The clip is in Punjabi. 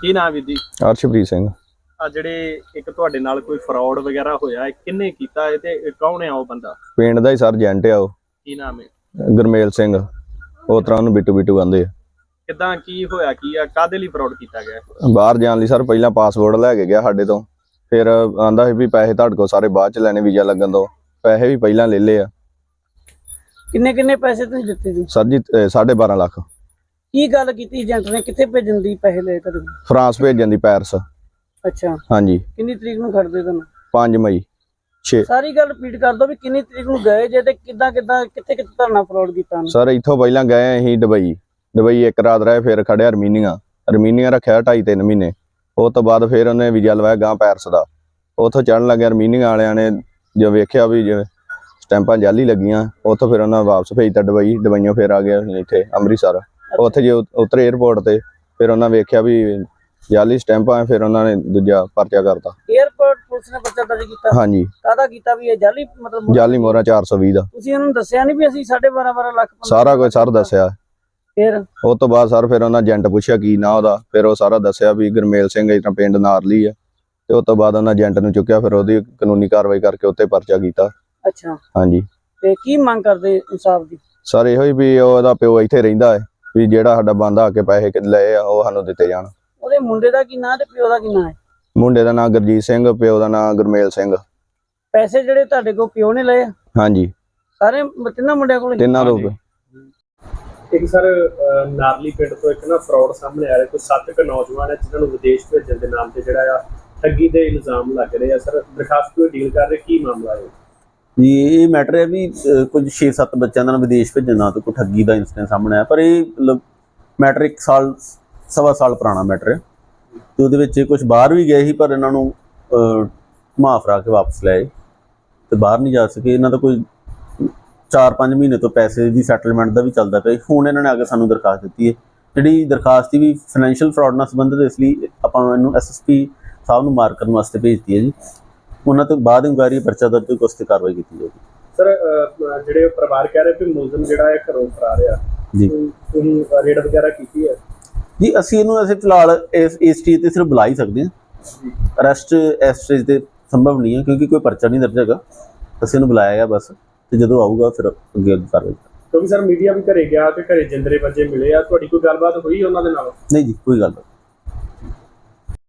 ਕੀ ਨਾਮ ਵੀਰ ਜੀ? ਅਰਸ਼ਪ੍ਰੀਤ ਸਿੰਘ। ਆ ਜਿਹੜੇ ਇੱਕ ਤੁਹਾਡੇ ਨਾਲ ਕੋਈ ਫਰਾਡ ਵਗੈਰਾ ਹੋਇਆ ਹੈ ਕਿੰਨੇ ਕੀਤਾ ਇਹ ਤੇ ਕੌਣ ਹੈ ਉਹ ਬੰਦਾ? ਪਿੰਡ ਦਾ ਹੀ ਸਰ ਏਜੰਟ ਆ ਉਹ। ਕੀ ਨਾਮ ਹੈ? ਗੁਰਮੇਲ ਸਿੰਘ। ਉਹ ਤਰ੍ਹਾਂ ਉਹਨੂੰ ਬਿੱਟੂ ਬਿੱਟੂ ਕਹਿੰਦੇ ਆ। ਕਿਦਾਂ ਕੀ ਹੋਇਆ ਕੀ ਆ ਕਾਦੇ ਲਈ ਫਰਾਡ ਕੀਤਾ ਗਿਆ? ਬਾਹਰ ਜਾਣ ਲਈ ਸਰ ਪਹਿਲਾਂ ਪਾਸਪੋਰਟ ਲੈ ਕੇ ਗਿਆ ਸਾਡੇ ਤੋਂ। ਫਿਰ ਆਂਦਾ ਸੀ ਵੀ ਪੈਸੇ ਤੁਹਾਡੇ ਕੋਲ ਸਾਰੇ ਬਾਅਦ ਚ ਲੈਣੇ ਵੀਜ਼ਾ ਲੱਗਣ ਤੋਂ ਪੈਸੇ ਵੀ ਪਹਿਲਾਂ ਲੈ ਲਏ ਆ। ਕਿੰਨੇ ਕਿੰਨੇ ਪੈਸੇ ਤੁਸੀਂ ਦਿੱਤੇ ਜੀ? ਸਰ ਜੀ 12.5 ਲੱਖ। ਕੀ ਗੱਲ ਕੀਤੀ ਏਜੰਟ ਨੇ? ਕਿੱਥੇ ਭੇਜਣ ਦੀ ਪੈਸੇ ਲਏ ਕਦੋਂ ਫਰਾਂਸ ਭੇਜਣ ਦੀ ਪੈਰਿਸ। ਅੱਛਾ। ਹਾਂਜੀ। ਕਿੰਨੀ ਤਰੀਕ ਨੂੰ ਖੜਦੇ ਤੁਹਾਨੂੰ? 5 ਮਈ 6 ਸਾਰੀ ਗੱਲ ਰਿਪੀਟ ਕਰ ਦਿਓ ਵੀ ਕਿੰਨੀ ਤਰੀਕ ਨੂੰ ਗਏ ਜੇ ਤੇ ਕਿੱਦਾਂ ਕਿੱਦਾਂ ਕਿੱਥੇ ਕਿੱਥੇ ਧਰਨਾ ਫਰਾਡ ਕੀਤਾ ਸਰ ਇੱਥੋਂ ਪਹਿਲਾਂ ਗਏ ਅਸੀਂ ਦੁਬਈ। ਦੁਬਈ ਇੱਕ ਰਾਤ ਰਹੇ ਫਿਰ ਖੜਿਆ ਅਰਮੀਨੀਆ। ਅਰਮੀਨੀਆ ਰੱਖਿਆ 2.5 3 ਮਹੀਨੇ। ਉਹ ਤੋਂ ਬਾਅਦ ਫਿਰ ਉਹਨੇ ਵੀਜ਼ਾ ਲਵਾਇਆ ਗਾਂ ਪੈਰਿਸ ਦਾ। ਉੱਥੋਂ ਚੜਨ ਲੱਗੇ ਅਰਮੀਨੀਆ ਵਾਲਿਆਂ ਨੇ ਜੋ ਵੇਖਿਆ ਵੀ ਜਿਵੇਂ ਸਟੈਂਪਾਂ ਜਾਲੀ ਲੱਗੀਆਂ ਉੱਥੋਂ ਫਿਰ ਉਹਨਾਂ ਵਾਪਸ ਭੇਜਤਾ ਦੁਬਈ। ਦੁਬਈੋਂ ਫਿਰ ਆ ਗਿਆ ਇੱਥੇ ਅੰਮ੍ਰਿਤਸਰ। ਉੱਥੇ ਜੇ ਉਤਰੇ 에ਅਰਪੋਰਟ ਤੇ ਫਿਰ ਉਹਨਾਂ ਵੇਖਿਆ ਵੀ ਜਾਲੀ ਸਟੈਂਪਾਂ ਫਿਰ ਉਹਨਾਂ ਨੇ ਦੂਜਾ ਪਰਚਾ ਕਰਤਾ। 에ਅਰਪੋਰਟ ਪੁਲਿਸ ਨੇ ਬੱਚਾ ਦਰਜ ਕੀਤਾ? ਹਾਂਜੀ। ਕਾਹਦਾ ਕੀਤਾ ਵੀ ਇਹ ਜਾਲੀ ਮਤਲਬ ਜਾਲੀ ਮੋਹਰਾ 420 ਦਾ। ਤੁਸੀਂ ਉਹਨੂੰ ਦੱਸਿਆ ਨਹੀਂ ਵੀ ਅਸੀਂ 12.5 12 ਲੱਖ ਸਾਰਾ ਕੁਝ ਸਰ ਦੱਸਿਆ। ਫਿਰ? ਉਹ ਤੋਂ ਬਾਅਦ ਸਰ ਫਿਰ ਉਹਨਾਂ ਏਜੰਟ ਪੁੱਛਿਆ ਕੀ ਨਾ ਉਹਦਾ। ਫਿਰ ਉਹ ਸਾਰਾ ਦੱਸਿਆ ਵੀ ਗੁਰਮੇਲ ਸਿੰਘ ਇਤਨਾ ਪਿੰਡ ਨਾਰਲੀ ਆ ਤੇ ਉਸ ਤੋਂ ਬਾਅਦ ਉਹਨਾਂ ਏਜੰਟ ਨੂੰ ਚੁੱਕਿਆ ਫਿਰ ਉਹਦੀ ਕਾਨੂੰਨੀ ਕਾਰਵਾਈ ਕਰਕੇ ਉੱਤੇ ਪਰਚਾ ਕੀਤਾ। ਅੱਛਾ। ਹਾਂਜੀ। ਤੇ ਕੀ ਮੰਗ ਕਰਦੇ ਇਨਸਾਫ ਦੀ? ਸਰ ਇਹੋ ਹੀ ਵੀ ਉਹਦਾ ਪਿਓ ਇੱਥੇ ਰਹਿੰਦਾ ਹੈ। ਵੀ ਜਿਹੜਾ ਸਾਡਾ ਬੰਦਾ ਆ ਕੇ ਪੈਸੇ ਕਿ- ਲਏ ਆ ਉਹ ਸਾਨੂੰ ਦਿੱਤੇ ਜਾਣ। ਉਹਦੇ ਮੁੰਡੇ ਦਾ ਕੀ ਨਾਂ ਤੇ ਪਿਓ ਦਾ ਕੀ ਨਾਂ ਹੈ? ਮੁੰਡੇ ਦਾ ਨਾਮ ਗੁਰਜੀਤ ਸਿੰਘ ਪਿਓ ਦਾ ਨਾਮ ਗੁਰਮੇਲ ਸਿੰਘ। ਪੈਸੇ ਜਿਹੜੇ ਤੁਹਾਡੇ ਕੋਲ ਪਿਓ ਨੇ ਲਏ ਆ, ਹਾਂਜੀ। ਸਾਰੇ ਤਿੰਨਾਂ ਮੁੰਡਿਆਂ ਕੋਲ ਤਿੰਨਾਂ ਤੋਂ ਇੱਕ ਸਰ ਨਾਰਲੀ ਪਿੰਡ ਤੋਂ ਇੱਕ ਨਾ ਫਰਾਡ ਸਾਹਮਣੇ ਆ ਰਿਹਾ ਕੋਈ ਸੱਤ ਕੁ ਨੌਜਵਾਨ ਹੈ ਜਿਨ੍ਹਾਂ ਨੂੰ ਵਿਦੇਸ਼ ਭੇਜਣ ਦੇ ਨਾਮ ਤੇ ਜਿਹੜਾ ਆ ਠੱਗੀ ਦੇ ਇਲਜ਼ਾਮ ਲੱਗ ਰਹੇ ਆ। ਸਰ ਦਰਖਾਸਤ ਕੋਈ ਡੀਲ ਕਰ ਰਹੇ ਕੀ ਮਾਮਲਾ ਹੈ? ਜੀ ਇਹ ਮੈਟਰ ਹੈ ਵੀ ਕੁਝ 6-7 ਬੱਚਿਆਂ ਦਾ ਵਿਦੇਸ਼ ਭੇਜਣ ਦਾ ਤੇ ਕੋਈ ਠੱਗੀ ਦਾ ਇਨਸੀਡੈਂਟ ਸਾਹਮਣੇ ਆਇਆ। ਪਰ ਇਹ ਮੈਟਰ ਇੱਕ ਸਾਲ ਸਵਾ ਸਾਲ ਪੁਰਾਣਾ ਮੈਟਰ ਹੈ। ਤੇ ਉਹਦੇ ਵਿੱਚ ਕੁਝ ਬਾਹਰ ਵੀ ਗਏ ਸੀ ਪਰ ਇਹਨਾਂ ਨੂੰ ਅਹ, ਕੇ ਵਾਪਸ ਲਏ ਤੇ ਬਾਹਰ ਨਹੀਂ ਜਾ ਸਕੇ। ਇਹਨਾਂ ਦਾ ਕੋਈ 4-5 ਮਹੀਨੇ ਤੋਂ ਪੈਸੇ ਦੀ ਸੈਟਲਮੈਂਟ ਦਾ ਵੀ ਚੱਲਦਾ ਪਿਆ ਸੀ। ਹੁਣ ਇਹਨਾਂ ਨੇ ਆ ਕੇ ਸਾਨੂੰ ਦਰਖਾਸਤ ਦਿੱਤੀ ਹੈ। ਜਿਹੜੀ ਦਰਖਾਸਤ ਦੀ ਵੀ ਫਾਈਨੈਂਸ਼ੀਅਲ ਫਰਾਡ ਨਾਲ ਸੰਬੰਧਿਤ ਇਸ ਲਈ ਆਪਾਂ ਇਹਨੂੰ ਐਸਐਸਪੀ ਸਾਹਿਬ ਨੂੰ ਮਾਰਕ ਕਰਨ ਵਾਸਤੇ ਭੇਜਤੀ ਹੈ ਜੀ। ਉਹਨਾਂ ਤੋਂ ਬਾਅਦ ਇਨਕੁਆਇਰੀ ਪਰਚਾ ਦਰਜ ਕਰਕੇ ਉਸ ਤੇ ਕਾਰਵਾਈ ਕੀਤੀ ਜਾਊਗੀ। ਸਰ ਜਿਹੜੇ ਪਰਿਵਾਰ ਕਹਿ ਰਹੇ ਵੀ ਮੁਲਜ਼ਮ ਜਿਹੜਾ ਹੈ ਘਰੋਂ ਫਰਾਰ ਆ ਜੀ। ਤੁਸੀਂ ਰੇਡ ਵਗੈਰਾ ਕੀਤੀ ਹੈ? ਜੀ ਅਸੀਂ ਇਹਨੂੰ ਅਸੀਂ ਫਿਲਹਾਲ ਇਸ ਇਸ ਚੀਜ਼ ਤੇ ਸਿਰਫ ਬੁਲਾ ਹੀ ਸਕਦੇ ਹਾਂ। ਅਰੈਸਟ ਇਸ ਸਟੇਜ ਤੇ ਸੰਭਵ ਨਹੀਂ ਹੈ ਕਿਉਂਕਿ ਕੋਈ ਪਰਚਾ ਨਹੀਂ ਦਰਜ ਹੈਗਾ। ਅਸੀਂ ਇਹਨੂੰ ਬੁਲਾਇਆ ਗਿਆ ਬਸ ਤੇ ਜਦੋਂ ਆਊਗਾ ਫਿਰ ਅੱਗੇ ਅੱਗੇ ਕਾਰਵਾਈ ਕਿਉਂਕਿ ਸਰ ਮੀਡੀਆ ਵੀ ਘਰੇ ਗਿਆ ਤੇ ਘਰੇ ਜਿੰਦਰੇ ਬੱਜੇ ਮਿਲੇ ਆ। ਤੁਹਾਡੀ ਕੋਈ ਗੱਲਬਾਤ ਹੋਈ ਉਹਨਾਂ ਦੇ ਨਾਲ? ਨਹੀਂ ਜੀ ਕੋਈ ਗੱਲ ਨਹੀਂ